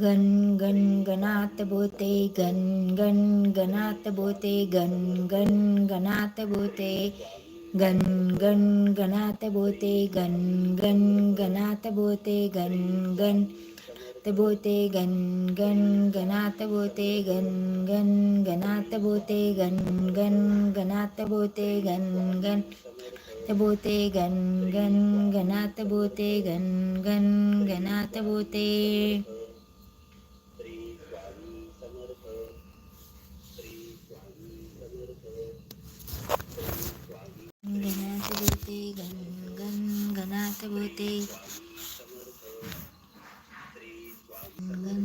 गण गण गणात बोते गण गण गणात बोते गण गण गणात बोते गण गण गणात बोते गण गण गणात बोते गण गण त बोते गण गण गणात बोते गण गण गणात बोते गण गण गणात बोते गण गण त बोते गण गण गणात बोते गण गण गणात बोते भूते गण गण गणात भूते। गण